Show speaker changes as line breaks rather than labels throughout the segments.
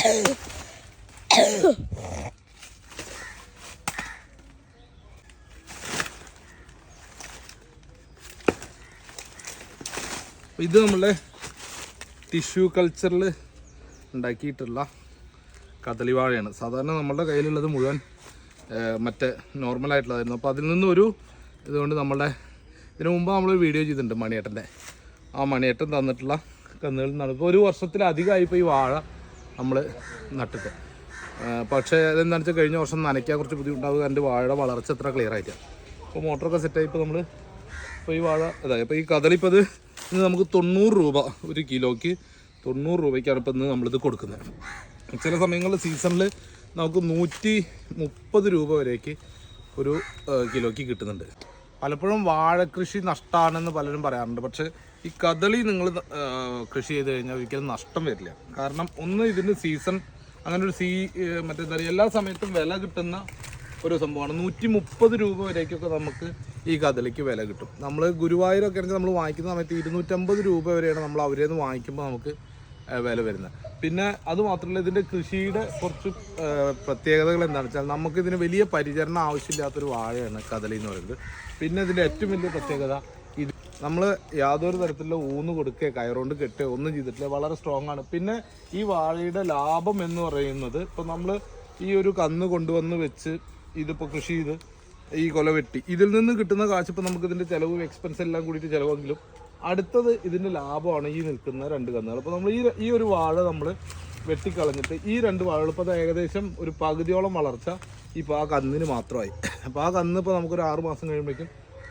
ഇത് നമ്മളെ ടിഷ്യൂ കൾച്ചറിൽ ഉണ്ടാക്കിയിട്ടുള്ള കദളി വാഴയാണ് സാധാരണ നമ്മളുടെ കയ്യിലുള്ളത് മുഴുവൻ മറ്റേ നോർമലായിട്ടുള്ളതായിരുന്നു അപ്പോൾ അതിൽ നിന്നൊരു ഇതുകൊണ്ട് നമ്മളുടെ ഇതിനു മുമ്പ് നമ്മൾ വീഡിയോ ചെയ്തിട്ടുണ്ട് മണിയേട്ടന്റെ. ആ മണിയേട്ടൻ തന്നിട്ടുള്ള കന്നുകളിൽ നിന്നാണ്. ഇപ്പോൾ ഒരു വർഷത്തിലധികമായി ഇപ്പോൾ ഈ വാഴ നമ്മൾ നട്ടിട്ട്. പക്ഷേ അതെന്താണെന്ന് വെച്ചാൽ കഴിഞ്ഞ വർഷം നനയ്ക്കാൻ കുറച്ച് ബുദ്ധിമുട്ടാവുക. എന്റെ വാഴയുടെ വളർച്ച എത്ര ക്ലിയർ ആയിട്ട് അപ്പോൾ മോട്ടറൊക്കെ സെറ്റായി ഇപ്പോൾ നമ്മൾ ഇപ്പോൾ ഈ വാഴ അതായത് അപ്പോൾ ഈ കദളിപ്പോൾ ഇത് ഇന്ന് നമുക്ക് തൊണ്ണൂറ് രൂപ ഒരു കിലോയ്ക്ക് തൊണ്ണൂറ് രൂപയ്ക്കാണ് ഇപ്പോൾ ഇന്ന് നമ്മളിത് കൊടുക്കുന്നത്. ചില സമയങ്ങളിൽ സീസണിൽ നമുക്ക് നൂറ്റി മുപ്പത് രൂപ വരേക്ക് ഒരു കിലോയ്ക്ക് കിട്ടുന്നുണ്ട്. പലപ്പോഴും വാഴ കൃഷി നഷ്ടമാണെന്ന് പലരും പറയാറുണ്ട്. പക്ഷേ ഈ കദളി നിങ്ങൾ കൃഷി ചെയ്ത് കഴിഞ്ഞാൽ ഒരിക്കലും നഷ്ടം വരില്ല. കാരണം ഒന്ന് ഇതിന് സീസൺ അങ്ങനെ ഒരു സീ മറ്റെന്താ പറയുക എല്ലാ സമയത്തും വില കിട്ടുന്ന ഒരു സംഭവമാണ്. നൂറ്റി മുപ്പത് രൂപ വരേക്കൊക്കെ നമുക്ക് ഈ കദളിക്ക് വില കിട്ടും. നമ്മൾ ഗുരുവായൂരൊക്കെ ആണെങ്കിൽ നമ്മൾ വാങ്ങിക്കുന്ന സമയത്ത് ഇരുന്നൂറ്റമ്പത് രൂപ വരെയാണ് നമ്മൾ അവരെ നിന്ന് വാങ്ങിക്കുമ്പോൾ നമുക്ക് വില വരുന്നത്. പിന്നെ അത് മാത്രമല്ല ഇതിന്റെ കൃഷിയുടെ കുറച്ച് പ്രത്യേകതകൾ എന്താണെന്ന് വെച്ചാൽ നമുക്കിതിന് വലിയ പരിചരണം ആവശ്യമില്ലാത്തൊരു വാഴയാണ് കദളി എന്ന് പറയുന്നത്. പിന്നെ ഇതിന്റെ ഏറ്റവും വലിയ പ്രത്യേകത നമ്മൾ യാതൊരു തരത്തിലുള്ള ഊന്ന് കൊടുക്കുകയോ കയറുകൊണ്ട് കെട്ടുകയോ ഒന്നും ചെയ്തിട്ടില്ല. വളരെ സ്ട്രോങ് ആണ്. പിന്നെ ഈ വാഴയുടെ ലാഭം എന്ന് പറയുന്നത് ഇപ്പം നമ്മൾ ഈ ഒരു കന്ന് കൊണ്ടുവന്ന് വെച്ച് ഇതിപ്പോൾ കൃഷി ചെയ്ത് ഈ കൊല വെട്ടി. ഇതിൽ നിന്ന് കിട്ടുന്ന കാശ് ഇപ്പോൾ നമുക്ക് ഇതിന്റെ ചിലവ് എക്സ്പെൻസ് എല്ലാം കൂടിയിട്ട് ചിലവെങ്കിലും അടുത്തത് ഇതിന്റെ ലാഭമാണ് ഈ നിൽക്കുന്ന രണ്ട് കന്നുകൾ. അപ്പോൾ നമ്മൾ ഈ ഈ ഒരു വാഴ നമ്മൾ വെട്ടിക്കളഞ്ഞിട്ട് ഈ രണ്ട് വാഴകൾ ഇപ്പോൾ ഏകദേശം ഒരു പകുതിയോളം വളർച്ച ഇപ്പോൾ ആ കന്നിന് മാത്രമായി. അപ്പോൾ ആ കന്ന് ഇപ്പോൾ നമുക്കൊരു ആറ് മാസം കഴിയുമ്പോഴേക്കും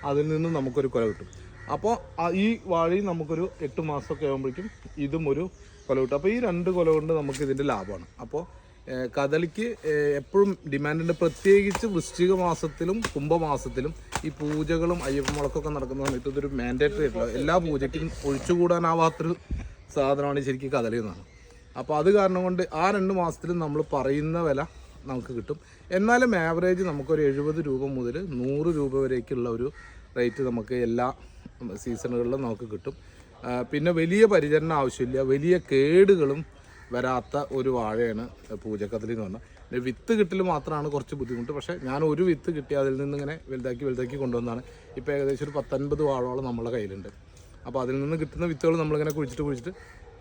അതിൽ നിന്നും നമുക്കൊരു കൊല കിട്ടും. അപ്പോൾ ഈ വാഴയും നമുക്കൊരു എട്ട് മാസമൊക്കെ ആകുമ്പോഴേക്കും ഇതും ഒരു കൊല കിട്ടും അപ്പോൾ ഈ രണ്ട് കൊല കൊണ്ട് നമുക്ക് ഇതിന്റെ ലാഭമാണ്. അപ്പോൾ കദളിക്ക് എപ്പോഴും ഡിമാൻഡുണ്ട് പ്രത്യേകിച്ച് വൃശ്ചിക മാസത്തിലും കുംഭമാസത്തിലും ഈ പൂജകളും അയ്യപ്പ മുളക്കൊക്കെ നടക്കുന്ന സമയത്ത് ഇതൊരു മാൻഡേറ്ററി ആയിട്ടുള്ള എല്ലാ പൂജയ്ക്കും ഒഴിച്ചുകൂടാനാവാത്തൊരു സാധനമാണ് ശരിക്കും കദളി എന്നാണ്. അപ്പോൾ അത് കാരണം കൊണ്ട് ആ രണ്ട് മാസത്തിലും നമ്മൾ പറയുന്ന വില നമുക്ക് കിട്ടും. എന്നാലും ആവറേജ് നമുക്കൊരു എഴുപത് രൂപ മുതൽ നൂറ് രൂപ വരേക്കുള്ള ഒരു റേറ്റ് നമുക്ക് എല്ലാ സീസണുകളിലും നമുക്ക് കിട്ടും. പിന്നെ വലിയ പരിചരണം ആവശ്യമില്ല. വലിയ കേടുകളും വരാത്ത ഒരു വാഴയാണ് പൂജക്കത്തിലി എന്ന് പറഞ്ഞാൽ പിന്നെ വിത്ത് കിട്ടൽ മാത്രമാണ് കുറച്ച് ബുദ്ധിമുട്ട്. പക്ഷേ ഞാൻ ഒരു വിത്ത് കിട്ടി അതിൽ നിന്ന് ഇങ്ങനെ വലുതാക്കി വലുതാക്കി കൊണ്ടുവന്നാണ് ഇപ്പോൾ ഏകദേശം ഒരു പത്തൊൻപത് വാഴോളം നമ്മളെ കയ്യിലുണ്ട്. അപ്പോൾ അതിൽ നിന്ന് കിട്ടുന്ന വിത്തുകൾ നമ്മളിങ്ങനെ കുഴിച്ചിട്ട് കുഴിച്ചിട്ട്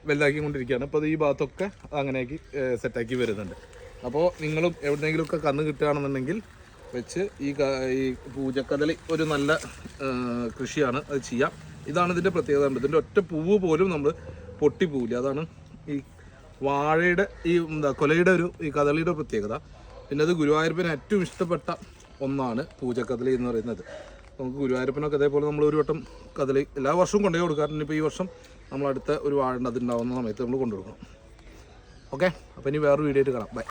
വലുതാക്കി കൊണ്ടിരിക്കുകയാണ്. അപ്പോൾ ഈ ഭാഗത്തൊക്കെ അങ്ങനെയാക്കി സെറ്റാക്കി വരുന്നുണ്ട്. അപ്പോൾ നിങ്ങളും എവിടെയെങ്കിലുമൊക്കെ കന്ന് കിട്ടുകയാണെന്നുണ്ടെങ്കിൽ വെച്ച് ഈ ഈ പൂജക്കദളി ഒരു നല്ല കൃഷിയാണ് അത് ചെയ്യാം. ഇതാണ് ഇതിന്റെ പ്രത്യേകത ഉണ്ട് ഇതിന്റെ ഒറ്റ പൂവ് പോലും നമ്മൾ പൊട്ടിപ്പോവില്ല അതാണ് ഈ വാഴയുടെ ഈ എന്താ കൊലയുടെ ഒരു ഈ കദളിയുടെ പ്രത്യേകത. പിന്നെ അത് ഗുരുവായൂരപ്പന് ഏറ്റവും ഇഷ്ടപ്പെട്ട ഒന്നാണ് പൂജക്കദളി എന്ന് പറയുന്നത്. നമുക്ക് ഗുരുവായൂരപ്പനൊക്കെ അതേപോലെ നമ്മൾ ഒരു വട്ടം കദളി എല്ലാ വർഷവും കൊണ്ടുപോയി കൊടുക്കാറുണ്ട് ഇപ്പോൾ ഈ വർഷം നമ്മൾ അടുത്ത ഒരു വാഴ അതുണ്ടാവുന്ന സമയത്ത് നമ്മൾ കൊണ്ടുകൊടുക്കണം ഓക്കെ? അപ്പോൾ ഇനി വേറൊരു വീഡിയോ ആയിട്ട് കാണാം. ബൈ